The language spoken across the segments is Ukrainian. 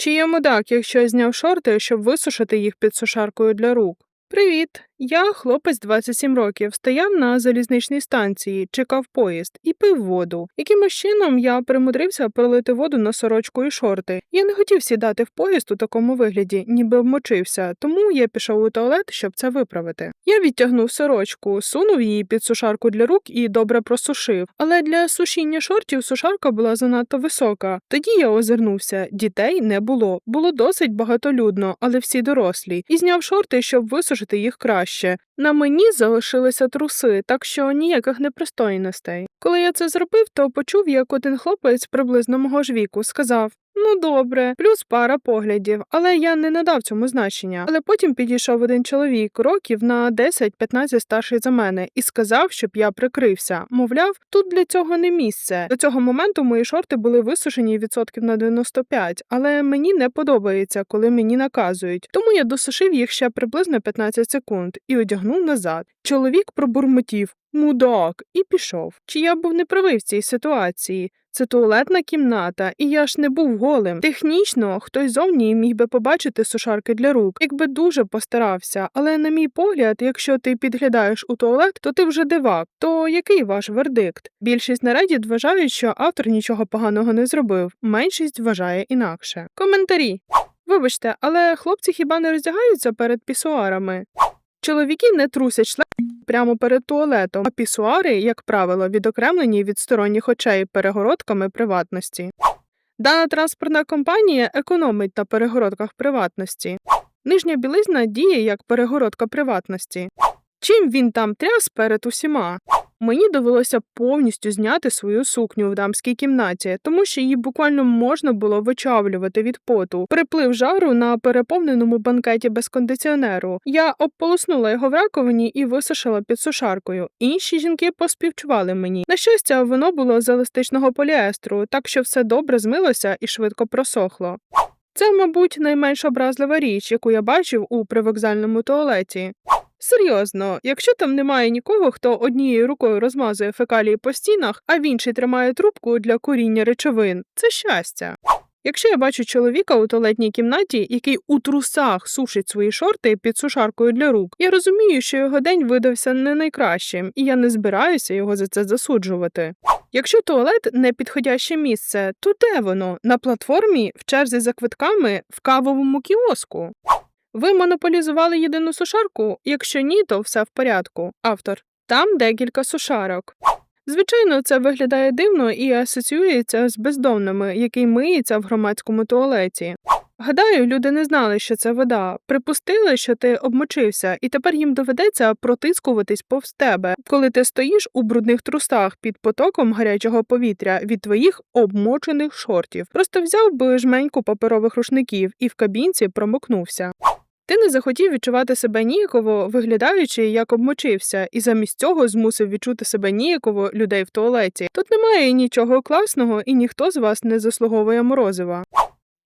Чи є мудак, якщо я зняв шорти, щоб висушити їх під сушаркою для рук? Привіт, я хлопець 27 років, стояв на залізничній станції, чекав поїзд і пив воду. Якимось чином я примудрився пролити воду на сорочку і шорти. Я не хотів сідати в поїзд у такому вигляді, ніби вмочився, тому я пішов у туалет, щоб це виправити. Я відтягнув сорочку, сунув її під сушарку для рук і добре просушив. Але для сушіння шортів сушарка була занадто висока. Тоді я озирнувся. Дітей не було. Було досить багатолюдно, але всі дорослі, і зняв шорти, щоб висушити їх краще. На мені залишилися труси, так що ніяких непристойностей. Коли я це зробив, то почув, як один хлопець приблизно мого ж віку сказав. Ну добре, плюс пара поглядів, але я не надав цьому значення. Але потім підійшов один чоловік, років на 10-15 старший за мене, і сказав, щоб я прикрився. Мовляв, тут для цього не місце. До цього моменту мої шорти були висушені відсотків на 95, але мені не подобається, коли мені наказують. Тому я досушив їх ще приблизно 15 секунд і одягнув назад. Чоловік пробурмотів мудак і пішов. Чи я був неправий в цій ситуації? Це туалетна кімната, і я ж не був голим. Технічно, хтось зовні міг би побачити сушарки для рук, якби дуже постарався. Але, на мій погляд, якщо ти підглядаєш у туалет, то ти вже дивак. То який ваш вердикт? Більшість на Reddit вважають, що автор нічого поганого не зробив. Меншість вважає інакше. Коментарі. Вибачте, але хлопці хіба не роздягаються перед пісуарами? Чоловіки не трусять шлем прямо перед туалетом, а пісуари, як правило, відокремлені від сторонніх очей перегородками приватності. Дана транспортна компанія економить на перегородках приватності. Нижня білизна діє як перегородка приватності. Чим він там тряс перед усіма? Мені довелося повністю зняти свою сукню в дамській кімнаті, тому що її буквально можна було вичавлювати від поту. Приплив жару на переповненому банкеті без кондиціонеру. Я обполоснула його в раковині і висушила під сушаркою. Інші жінки поспівчували мені. На щастя, воно було з еластичного поліестру, так що все добре змилося і швидко просохло. Це, мабуть, найменш образлива річ, яку я бачив у привокзальному туалеті. Серйозно, якщо там немає нікого, хто однією рукою розмазує фекалії по стінах, а в іншій тримає трубку для куріння речовин, це щастя. Якщо я бачу чоловіка у туалетній кімнаті, який у трусах сушить свої шорти під сушаркою для рук, я розумію, що його день видався не найкращим, і я не збираюся його за це засуджувати. Якщо туалет не підходяще місце, то де воно? На платформі, в черзі за квитками, в кавовому кіоску. Ви монополізували єдину сушарку? Якщо ні, то все в порядку. Автор. Там декілька сушарок. Звичайно, це виглядає дивно і асоціюється з бездомними, який миється в громадському туалеті. Гадаю, люди не знали, що це вода, припустили, що ти обмочився, і тепер їм доведеться протискуватись повз тебе, коли ти стоїш у брудних трусах під потоком гарячого повітря від твоїх обмочених шортів. Просто взяв би жменьку паперових рушників і в кабінці промокнувся. Ти не захотів відчувати себе ніяково, виглядаючи, як обмочився, і замість цього змусив відчути себе ніяково людей в туалеті. Тут немає нічого класного, і ніхто з вас не заслуговує морозива.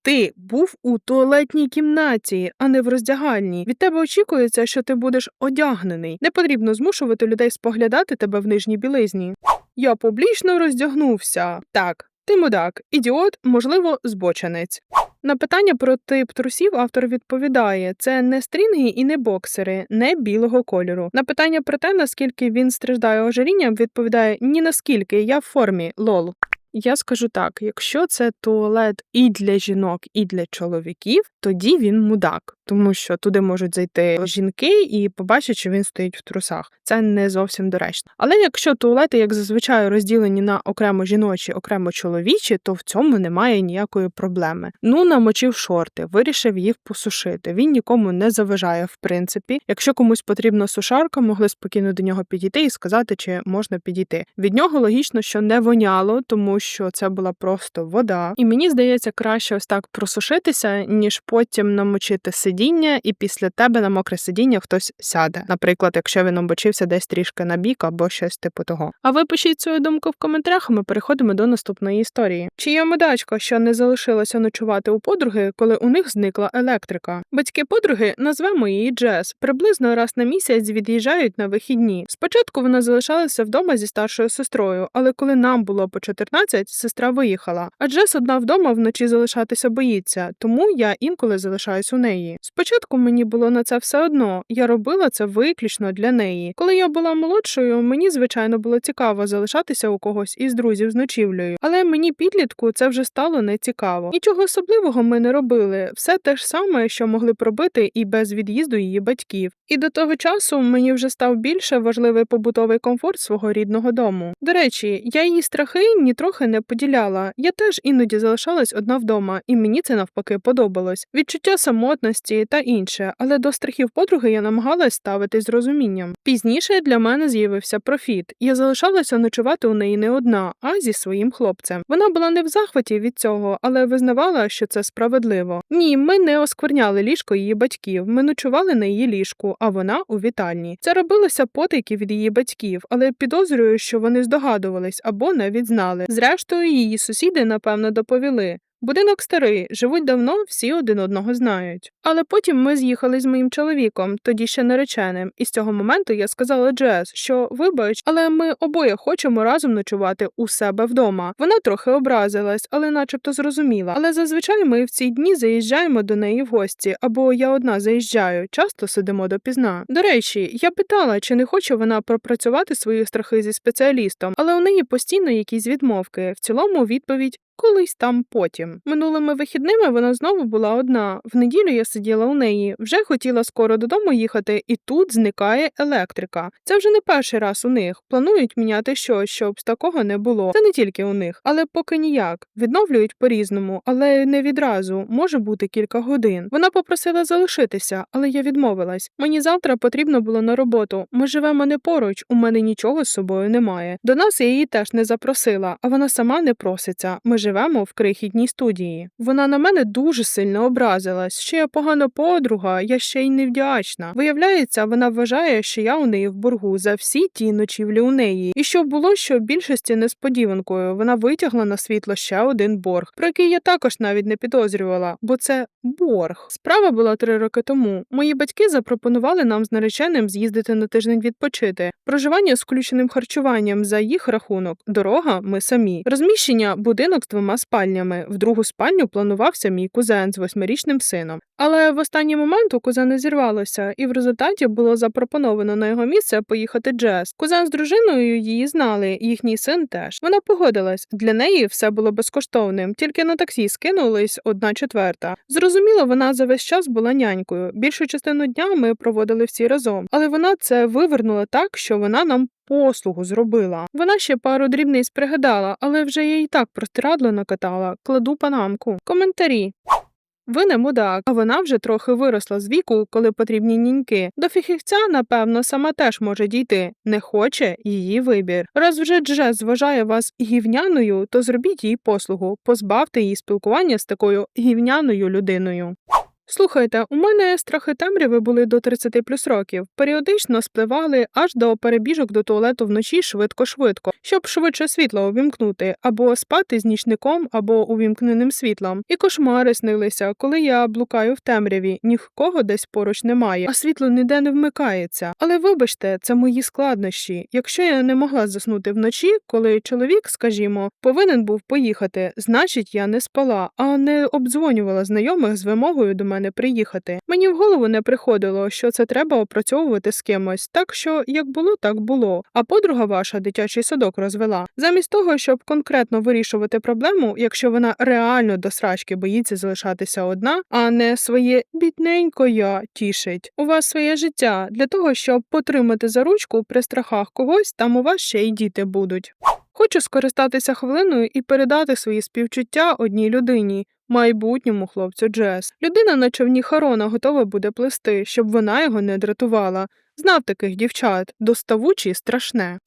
Ти був у туалетній кімнаті, а не в роздягальні. Від тебе очікується, що ти будеш одягнений. Не потрібно змушувати людей споглядати тебе в нижній білизні. Я публічно роздягнувся. Так, ти мудак, ідіот, можливо, збоченець. На питання про тип трусів автор відповідає: це не стрінги і не боксери, не білого кольору. На питання про те, наскільки він страждає ожирінням, відповідає ні наскільки я в формі лол. Я скажу так: якщо це туалет і для жінок, і для чоловіків, тоді він мудак, тому що туди можуть зайти жінки і побачать, що він стоїть в трусах. Це не зовсім доречно. Але якщо туалети, як зазвичай, розділені на окремо жіночі, окремо чоловічі, то в цьому немає ніякої проблеми. Ну намочив шорти, вирішив їх посушити. Він нікому не заважає, в принципі. Якщо комусь потрібна сушарка, могли спокійно до нього підійти і сказати, чи можна підійти. Від нього логічно, що не воняло, тому що це була просто вода. І мені здається, краще ось так просушитися, ніж потім намочити сидіння сидіння, і після тебе на мокре сидіння хтось сяде. Наприклад, якщо він обочився десь трішки на бік або щось типу того. А ви пишіть свою думку в коментарях. Ми переходимо до наступної історії. Чи є медачка, що не залишилася ночувати у подруги, коли у них зникла електрика? Батьки подруги назвемо її Джес. Приблизно раз на місяць від'їжджають на вихідні. Спочатку вона залишалася вдома зі старшою сестрою, але коли нам було по 14, сестра виїхала. А Джес одна вдома вночі залишатися боїться, тому я інколи залишаюсь у неї. Спочатку мені було на це все одно. Я робила це виключно для неї. Коли я була молодшою, мені звичайно було цікаво залишатися у когось із друзів з ночівлею, але мені підлітку це вже стало не цікаво. Нічого особливого ми не робили. Все те ж саме, що могли б робити і без від'їзду її батьків. І до того часу мені вже став більше важливий побутовий комфорт свого рідного дому. До речі, я її страхи нітрохи не поділяла. Я теж іноді залишалась одна вдома, і мені це навпаки подобалось. Відчуття самотності та інше, але до страхів подруги я намагалась ставитись з розумінням. Пізніше для мене з'явився профіт. Я залишалася ночувати у неї не одна, а зі своїм хлопцем. Вона була не в захваті від цього, але визнавала, що це справедливо. Ні, ми не оскверняли ліжко її батьків. Ми ночували на її ліжку, а вона у вітальні. Це робилося потайки від її батьків, але підозрюю, що вони здогадувались або навіть знали. Зрештою, її сусіди напевно доповіли. Будинок старий, живуть давно, всі один одного знають. Але потім ми з'їхали з моїм чоловіком, тоді ще нареченим, і з цього моменту я сказала Джес, що вибач, але ми обоє хочемо разом ночувати у себе вдома. Вона трохи образилась, але начебто зрозуміла. Але зазвичай ми в ці дні заїжджаємо до неї в гості, або я одна заїжджаю, часто сидимо допізна. До речі, я питала, чи не хоче вона пропрацювати свої страхи зі спеціалістом, але у неї постійно якісь відмовки. В цілому відповідь Колись там потім. Минулими вихідними вона знову була одна. В неділю я сиділа у неї, вже хотіла скоро додому їхати, і тут зникає електрика. Це вже не перший раз у них. Планують міняти щось, щоб такого не було. Це не тільки у них, але поки ніяк. Відновлюють по-різному, але не відразу. Може бути кілька годин. Вона попросила залишитися, але я відмовилась. Мені завтра потрібно було на роботу. Ми живемо не поруч, у мене нічого з собою немає. До нас я її теж не запросила, а вона сама не проситься. Ми живемо в крихітній студії. Вона на мене дуже сильно образилась. Ще я погана подруга, я ще й невдячна. Виявляється, вона вважає, що я у неї в боргу за всі ті ночівлі у неї. І що було, що в більшості несподіванкою вона витягла на світло ще один борг, про який я також навіть не підозрювала, бо це борг. Справа була три роки тому. Мої батьки запропонували нам з нареченим з'їздити на тиждень відпочити. Проживання з включеним харчуванням за їх рахунок, дорога ми самі. Розміщення будинок з двома спальнями. В другу спальню планувався мій кузен з восьмирічним сином. Але в останній момент у кузена зірвалося, і в результаті було запропоновано на його місце поїхати Джес. Кузен з дружиною її знали, їхній син теж. Вона погодилась. Для неї все було безкоштовним, тільки на таксі скинулись одна четверта. Зрозуміло, вона за весь час була нянькою. Більшу частину дня ми проводили всі разом, але вона це вивернула так, що вона нам послугу зробила. Вона ще пару дрібниць пригадала, але вже я і так простирадло накатала, кладу панамку. Коментарі. Ви не мудак, а вона вже трохи виросла з віку, коли потрібні ніньки. До фіхівця, напевно, сама теж може дійти. Не хоче її вибір. Раз вже Джез вважає вас гівняною, то зробіть їй послугу, позбавте її спілкування з такою гівняною людиною. Слухайте, у мене страхи темряви були до 30 плюс років. Періодично спливали аж до перебіжок до туалету вночі швидко-швидко, щоб швидше світло увімкнути, або спати з нічником, або увімкненим світлом. І кошмари снилися, коли я блукаю в темряві, нікого десь поруч немає, а світло ніде не вмикається. Але вибачте, це мої складнощі. Якщо я не могла заснути вночі, коли чоловік, скажімо, повинен був поїхати, значить я не спала, а не обдзвонювала знайомих з вимогою до мене приїхати. Мені в голову не приходило, що це треба опрацьовувати з кимось, так що як було, так було. А подруга ваша дитячий садок розвела. Замість того, щоб конкретно вирішувати проблему, якщо вона реально до срачки боїться залишатися одна, а не своє бідненько я тішить. У вас своє життя для того, щоб потримати за ручку при страхах когось, там у вас ще й діти будуть. Хочу скористатися хвилиною і передати свої співчуття одній людині, майбутньому хлопцю Джес. Людина на човні Харона готова буде плести, щоб вона його не дратувала. Знав таких дівчат, доставучі й страшне.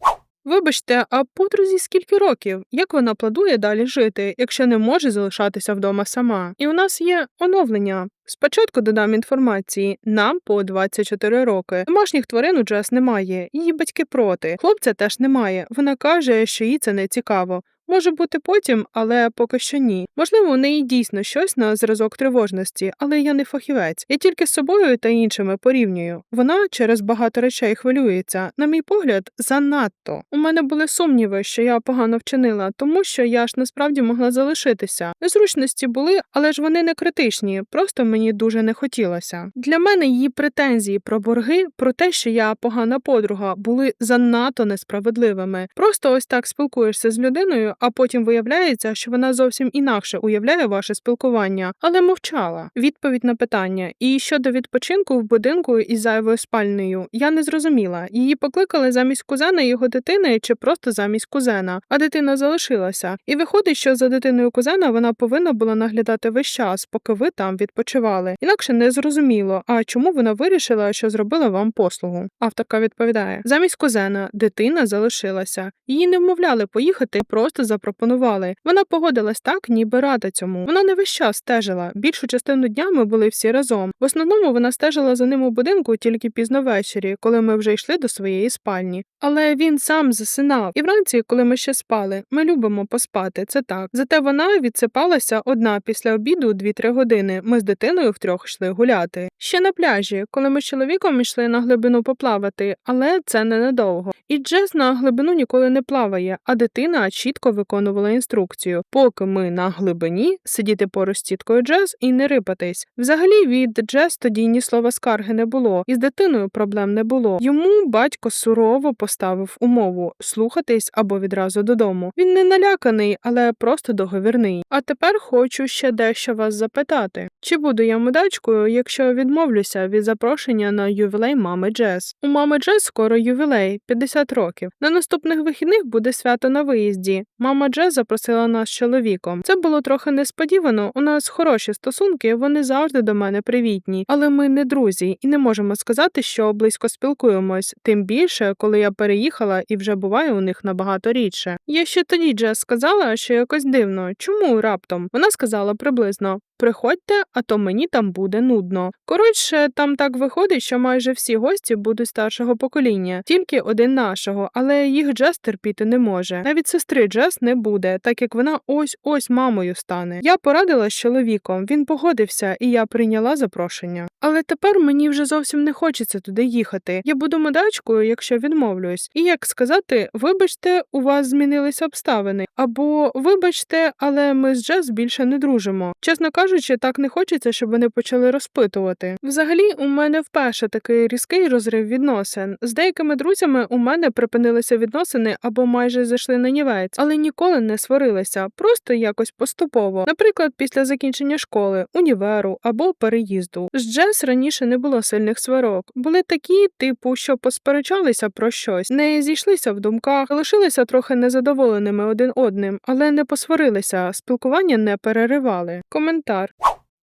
Вибачте, а подрузі скільки років? Як вона планує далі жити, якщо не може залишатися вдома сама? І у нас є оновлення. Спочатку додам інформації. Нам по 24 роки. Домашніх тварин у Джес немає. Її батьки проти. Хлопця теж немає. Вона каже, що їй це не цікаво. Може бути потім, але поки що ні. Можливо, у неї дійсно щось на зразок тривожності, але я не фахівець. Я тільки з собою та іншими порівнюю. Вона через багато речей хвилюється. На мій погляд, занадто. У мене були сумніви, що я погано вчинила, тому що я ж насправді могла залишитися. Незручності були, але ж вони не критичні, просто мені дуже не хотілося. Для мене її претензії про борги, про те, що я погана подруга, були занадто несправедливими. Просто ось так спілкуєшся з людиною, а потім виявляється, що вона зовсім інакше уявляє ваше спілкування, але мовчала. Відповідь на питання. І щодо відпочинку в будинку із зайвою спальнею, я не зрозуміла. Її покликали замість кузена його дитини чи просто замість кузена, а дитина залишилася. І виходить, що за дитиною кузена вона повинна була наглядати весь час, поки ви там відпочивали. Інакше не зрозуміло, а чому вона вирішила, що зробила вам послугу. Авторка відповідає: замість кузена дитина залишилася. Її не вмовляли поїхати, просто запропонували. Вона погодилась так, ніби рада цьому. Вона не весь час стежила. Більшу частину дня ми були всі разом. В основному вона стежила за ним у будинку тільки пізно ввечері, коли ми вже йшли до своєї спальні. Але він сам засинав. І вранці, коли ми ще спали, ми любимо поспати. Це так. Зате вона відсипалася одна після обіду 2-3 години. Ми з дитиною втрьох йшли гуляти. Ще на пляжі, коли ми з чоловіком йшли на глибину поплавати, але це ненадовго. І Джес на глибину ніколи не плаває, а дитина чітко виконувала інструкцію, поки ми на глибині сидіти поруч з тіткою Джес і не рипатись. Взагалі від Джес тоді ні слова скарги не було, і з дитиною проблем не було. Йому батько сурово поставив умову слухатись або відразу додому. Він не наляканий, але просто договірний. А тепер хочу ще дещо вас запитати: чи буду я мудачкою, якщо відмовлюся від запрошення на ювілей мами Джес? У мами Джес скоро ювілей 50 років. На наступних вихідних буде свято на виїзді. Мама Дже запросила нас з чоловіком. Це було трохи несподівано. У нас хороші стосунки, вони завжди до мене привітні, але ми не друзі і не можемо сказати, що близько спілкуємось. Тим більше, коли я переїхала і вже буваю у них набагато рідше. Я ще тоді Джес сказала, що якось дивно. Чому раптом? Вона сказала приблизно. Приходьте, а то мені там буде нудно. Коротше, там так виходить, що майже всі гості будуть старшого покоління, тільки один нашого, але їх Джес терпіти не може. Навіть сестри Джес не буде, так як вона ось ось мамою стане. Я порадила з чоловіком, він погодився, і я прийняла запрошення. Але тепер мені вже зовсім не хочеться туди їхати. Я буду модачкою, якщо відмовлюсь. І як сказати, вибачте, у вас змінилися обставини, або вибачте, але ми з Джес більше не дружимо. Чесно кажучи, так не хочеться, щоб вони почали розпитувати. Взагалі, у мене вперше такий різкий розрив відносин. З деякими друзями у мене припинилися відносини або майже зайшли на нівець, але ніколи не сварилися, просто якось поступово. Наприклад, після закінчення школи, універу або переїзду. З Джес раніше не було сильних сварок. Були такі, типу, що посперечалися про щось, не зійшлися в думках, лишилися трохи незадоволеними один одним, але не посварилися, спілкування не переривали. Коментар.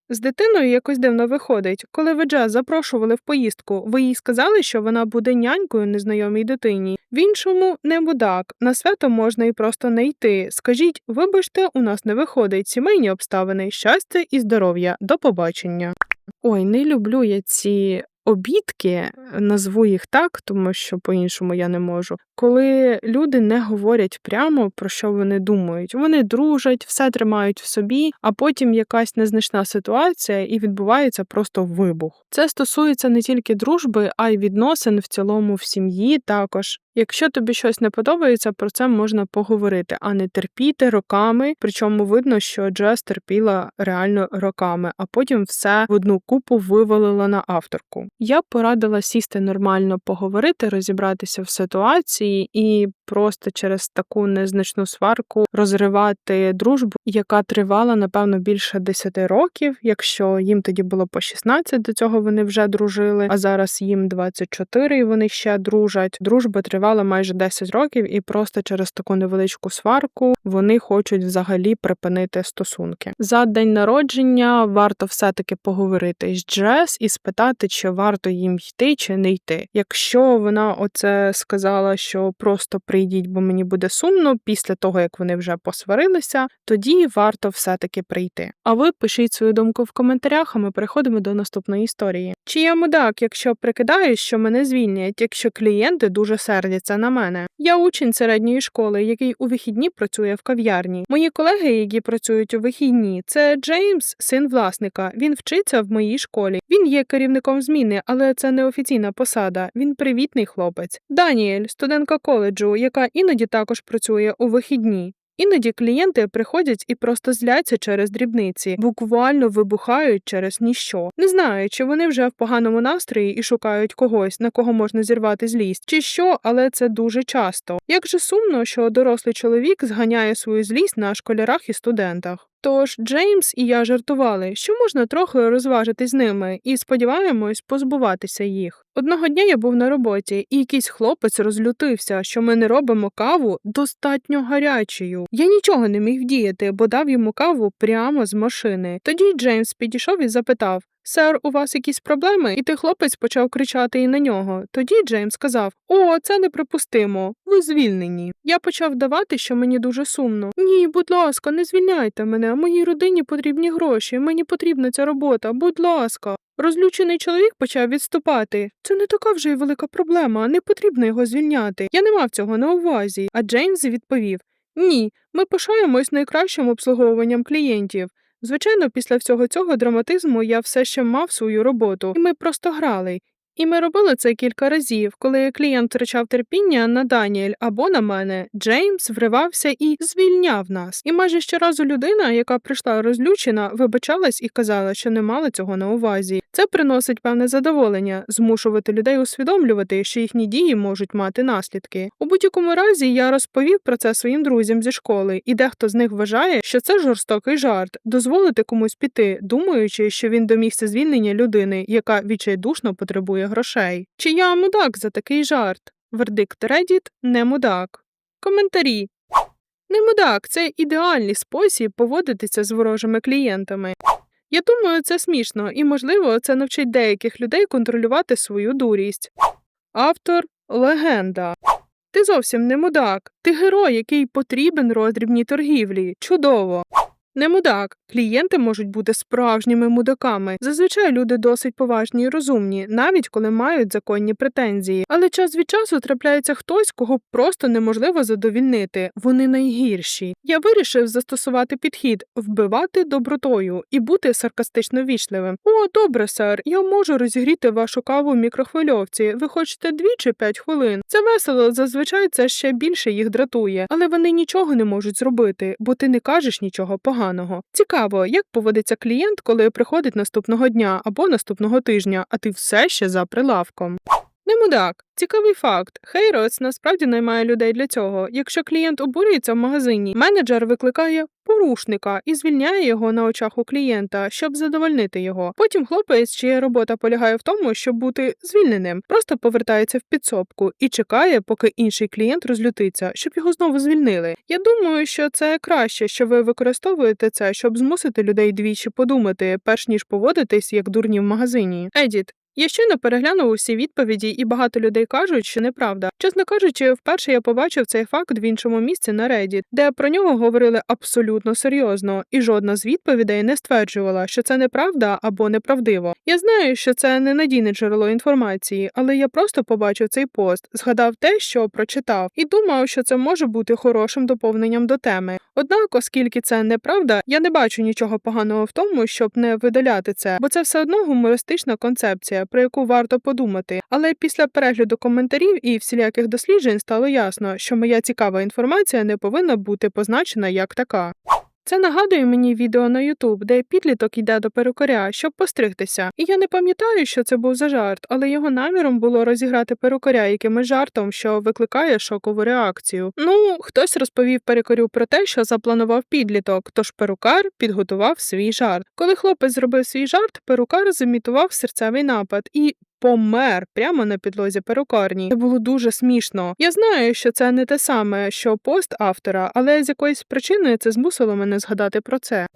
З дитиною якось дивно виходить. Коли ви Джаз запрошували в поїздку, ви їй сказали, що вона буде нянькою незнайомій дитині. В іншому не будак. На свято можна і просто не йти. Скажіть, вибачте, у нас не виходить сімейні обставини, щастя і здоров'я. До побачення. Ой, не люблю я ці обідки, назву їх так, тому що по-іншому я не можу. Коли люди не говорять прямо про що вони думають, вони дружать, все тримають в собі, а потім якась незначна ситуація і відбувається просто вибух. Це стосується не тільки дружби, а й відносин в цілому в сім'ї також. Якщо тобі щось не подобається, про це можна поговорити, а не терпіти роками. Причому видно, що Джес терпіла реально роками, а потім все в одну купу вивалила на авторку. Я порадила сісти нормально, поговорити, розібратися в ситуації і просто через таку незначну сварку розривати дружбу, яка тривала напевно більше 10 років. Якщо їм тоді було по 16, до цього вони вже дружили, а зараз їм 24 і вони ще дружать. Дружба тривала майже 10 років, і просто через таку невеличку сварку вони хочуть взагалі припинити стосунки. За день народження варто все-таки поговорити з Джес і спитати, чи варто їм йти чи не йти. Якщо вона оце сказала, що що просто прийдіть, бо мені буде сумно після того, як вони вже посварилися, тоді варто все-таки прийти. А ви пишіть свою думку в коментарях, а ми переходимо до наступної історії. Чи я мудак, якщо прикидаюсь, що мене звільнять, якщо клієнти дуже сердяться на мене? Я учень середньої школи, який у вихідні працює в кав'ярні. Мої колеги, які працюють у вихідні, це Джеймс, син власника. Він вчиться в моїй школі. Він є керівником зміни, але це не офіційна посада. Він привітний хлопець. Даніель, студентка коледжу, яка іноді також працює у вихідні. Іноді клієнти приходять і просто зляться через дрібниці, буквально вибухають через ніщо. Не знаю, чи вони вже в поганому настрої і шукають когось, на кого можна зірвати злість, чи що, але це дуже часто. Як же сумно, що дорослий чоловік зганяє свою злість на школярах і студентах. Тож Джеймс і я жартували, що можна трохи розважити з ними, і сподіваємось позбуватися їх. Одного дня я був на роботі, і якийсь хлопець розлютився, що ми не робимо каву достатньо гарячою. Я нічого не міг вдіяти, бо дав йому каву прямо з машини. Тоді Джеймс підійшов і запитав. Сер, у вас якісь проблеми? І той хлопець почав кричати і на нього. Тоді Джеймс сказав: О, це неприпустимо. Ви звільнені. Я почав давати, що мені дуже сумно. Ні, будь ласка, не звільняйте мене. Моїй родині потрібні гроші. Мені потрібна ця робота. Будь ласка. Розлючений чоловік почав відступати. Це не така вже й велика проблема, не потрібно його звільняти. Я не мав цього на увазі. А Джеймс відповів: Ні, ми пишаємось найкращим обслуговуванням клієнтів. Звичайно, після всього цього драматизму я все ще мав свою роботу, і ми просто грали. І ми робили це кілька разів, коли клієнт втрачав терпіння на Даніель або на мене. Джеймс вривався і звільняв нас. І майже щоразу людина, яка прийшла розлючена, вибачалась і казала, що не мала цього на увазі. Це приносить певне задоволення, змушувати людей усвідомлювати, що їхні дії можуть мати наслідки. У будь-якому разі я розповів про це своїм друзям зі школи, і дехто з них вважає, що це жорстокий жарт, дозволити комусь піти, думаючи, що він домігся звільнення людини, яка відчайдушно потребує грошей. Чи я мудак за такий жарт? Вердикт Reddit – не мудак. Коментарі. Не мудак це ідеальний спосіб поводитися з ворожими клієнтами. Я думаю, це смішно, і, можливо, це навчить деяких людей контролювати свою дурість. Автор легенда. Ти зовсім не мудак. Ти герой, який потрібен роздрібній торгівлі. Чудово. Не мудак. Клієнти можуть бути справжніми мудаками. Зазвичай люди досить поважні і розумні, навіть коли мають законні претензії. Але час від часу трапляється хтось, кого просто неможливо задовільнити. Вони найгірші. Я вирішив застосувати підхід вбивати добротою і бути саркастично вічливим. О, добре, сер, я можу розігріти вашу каву в мікрохвильовці. Ви хочете дві чи п'ять хвилин. Це весело, зазвичай це ще більше їх дратує, але вони нічого не можуть зробити, бо ти не кажеш нічого поганого. Цікаво, як поводиться клієнт, коли приходить наступного дня або наступного тижня, а ти все ще за прилавком. Мудак. Цікавий факт. Хейроц насправді наймає людей для цього. Якщо клієнт обурюється в магазині, менеджер викликає порушника і звільняє його на очах у клієнта, щоб задовольнити його. Потім хлопець, чия робота полягає в тому, щоб бути звільненим, просто повертається в підсобку і чекає, поки інший клієнт розлютиться, щоб його знову звільнили. Я думаю, що це краще, що ви використовуєте це, щоб змусити людей двічі подумати, перш ніж поводитись як дурні в магазині. Едіт. Я щойно переглянув усі відповіді, і багато людей кажуть, що неправда. Чесно кажучи, вперше я побачив цей факт в іншому місці на Reddit, де про нього говорили абсолютно серйозно, і жодна з відповідей не стверджувала, що це неправда або неправдиво. Я знаю, що це ненадійне джерело інформації, але я просто побачив цей пост, згадав те, що прочитав, і думав, що це може бути хорошим доповненням до теми. Однак, оскільки це неправда, я не бачу нічого поганого в тому, щоб не видаляти це, бо це все одно гумористична концепція, про яку варто подумати. Але після перегляду коментарів і всіляких досліджень стало ясно, що моя цікава інформація не повинна бути позначена як така. Це нагадує мені відео на Ютуб, де підліток йде до перукаря, щоб постригтися. І я не пам'ятаю, що це був за жарт, але його наміром було розіграти перукаря якимось жартом, що викликає шокову реакцію. Ну, хтось розповів перукарю про те, що запланував підліток, тож перукар підготував свій жарт. Коли хлопець зробив свій жарт, перукар зімітував серцевий напад і. Помер прямо на підлозі перукарні. Це було дуже смішно. Я знаю, що це не те саме, що пост автора, але з якоїсь причини це змусило мене згадати про це.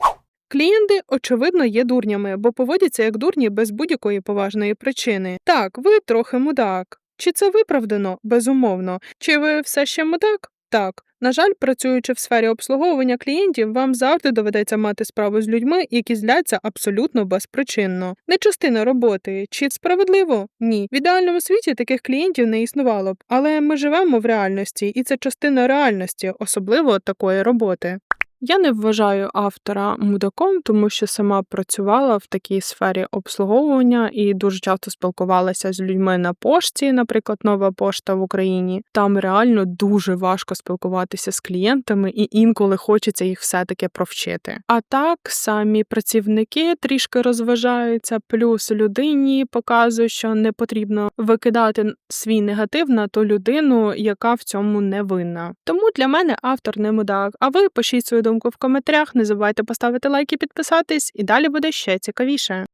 Клієнти, очевидно, є дурнями, бо поводяться як дурні без будь-якої поважної причини. Так, ви трохи мудак. Чи це виправдано? Безумовно. Чи ви все ще мудак? Так. На жаль, працюючи в сфері обслуговування клієнтів, вам завжди доведеться мати справу з людьми, які зляться абсолютно безпричинно. Не частина роботи. Чи справедливо? Ні. В ідеальному світі таких клієнтів не існувало б, але ми живемо в реальності, і це частина реальності, особливо такої роботи. Я не вважаю автора мудаком, тому що сама працювала в такій сфері обслуговування і дуже часто спілкувалася з людьми на пошті, наприклад, нова пошта в Україні. Там реально дуже важко спілкуватися з клієнтами, і інколи хочеться їх все-таки провчити. А так самі працівники трішки розважаються, плюс людині показують, що не потрібно викидати свій негатив на ту людину, яка в цьому не винна. Тому для мене автор не мудак. А ви пишіть свою думку в коментарях, не забувайте поставити лайк і підписатись, і далі буде ще цікавіше.